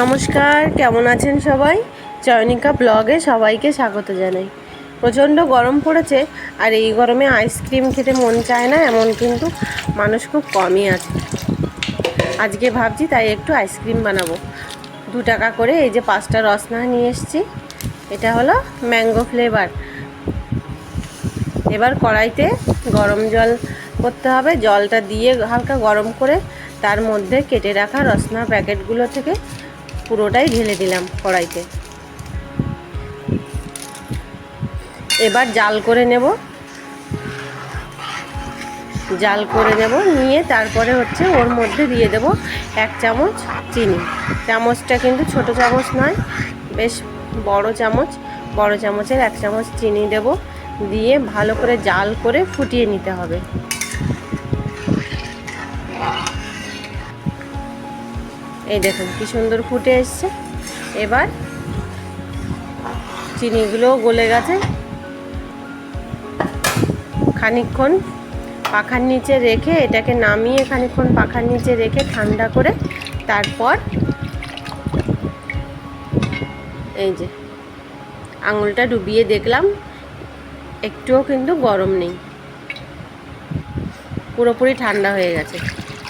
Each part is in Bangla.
নমস্কার, কেমন আছেন সবাই? চয়নিকা ব্লগে সবাইকে স্বাগত জানাই। প্রচণ্ড গরম পড়েছে, আর এই গরমে আইসক্রিম খেতে মন চায় না, এমন কিন্তু মানুষ খুব কমই আছে, আজকে ভাবছি তাই একটু আইসক্রিম বানাবো। দু টাকা করে এই যে পাঁচটা রসনা নিয়ে এসেছি, এটা হলো ম্যাঙ্গো ফ্লেভার এবার কড়াইতে গরম জল করতে হবে, জলটা দিয়ে হালকা গরম করে তার মধ্যে কেটে রাখা রসনা প্যাকেটগুলো থেকে পুরোটাই ঢেলে দিলাম কড়াইতে। এবার জাল করে নেব। জাল করে নেব, নিয়ে তারপরে হচ্ছে ওর মধ্যে দিয়ে দেব এক চামচ চিনি। চামচটা কিন্তু ছোট চামচ নয়, বেশ বড় চামচ। বড় চামচের এক চামচ চিনি দেব, দিয়ে ভালো করে জাল করে ফুটিয়ে নিতে হবে। এই দেখুন কি সুন্দর ফুটে এসছে। এবার চিনিগুলোও গলে গেছে। খানিকক্ষণ পাখার নিচে রেখে এটাকে নামিয়ে খানিকক্ষণ পাখার নিচে রেখে ঠান্ডা করে তারপর এই যে আঙুলটা ডুবিয়ে দেখলাম, একটুও কিন্তু গরম নেই। পুরোপুরি ঠান্ডা হয়ে গেছে।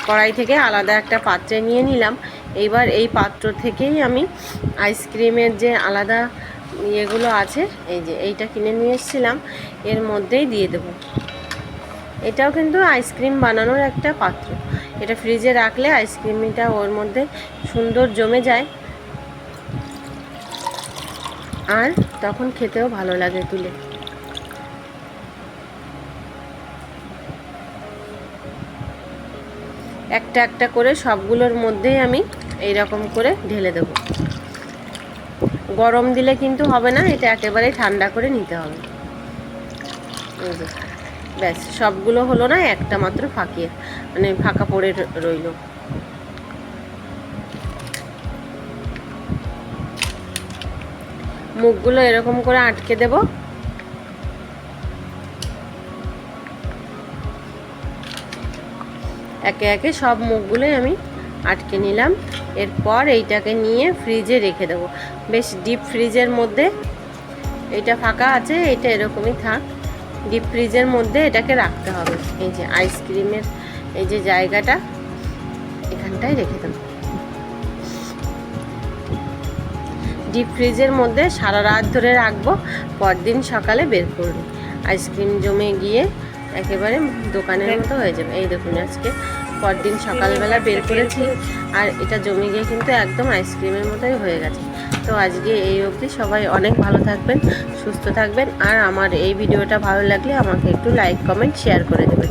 কড়াই থেকে আলাদা একটা পাত্রে নিয়ে নিলাম। এইবার এই পাত্র থেকেই আমি আইসক্রিমের যে আলাদা ইয়েগুলো আছে, এই যে এইটা কিনে নিয়ে এসেছিলাম, এর মধ্যেই দিয়ে দেবো। এটাও কিন্তু আইসক্রিম বানানোর একটা পাত্র। এটা ফ্রিজে রাখলে আইসক্রিমটা ওর মধ্যে সুন্দর জমে যায়। আর তখন খেতেও ভালো লাগে তুলে। একটা একটা করে সবগুলোর মধ্যেই আমি এই রকম করে ঢেলে দেব। গরম দিলে কিন্তু হবে না, এটা একেবারে ঠান্ডা করে নিতে হবে। ব্যাস, সবগুলো হলো না, একটা মাত্র ফাঁকিয়ে মানে ফাঁকা পড়ে রইল। মুখগুলো এরকম করে আটকে দেব একে একে সব মুখগুলোই আমি আটকে নিলাম। এরপর এইটাকে নিয়ে ফ্রিজে রেখে দেবো। বেশ ডিপ ফ্রিজের মধ্যে এইটা ফাঁকা আছে, এটা এরকমই থাক। ডিপ ফ্রিজের মধ্যে এটাকে রাখতে হবে। এই যে আইসক্রিমের এই যে জায়গাটা এখানটায় রেখে দেবো। ডিপ ফ্রিজের মধ্যে সারা রাত ধরে রাখব, পরদিন সকালে বের করবে। আইসক্রিম জমে গিয়ে একেবারে দোকানের মতো হয়ে যাবে। এই দেখুন আজকে পরদিন সকালবেলা বের করেছি আর এটা জমে গিয়ে কিন্তু একদম আইসক্রিমের মতোই হয়ে গেছে। তো আজকে এই অবধি সবাই অনেক ভালো থাকবেন সুস্থ থাকবেন আর আমার এই ভিডিওটা ভালো লাগলে আমাকে একটু লাইক কমেন্ট শেয়ার করে দেবেন।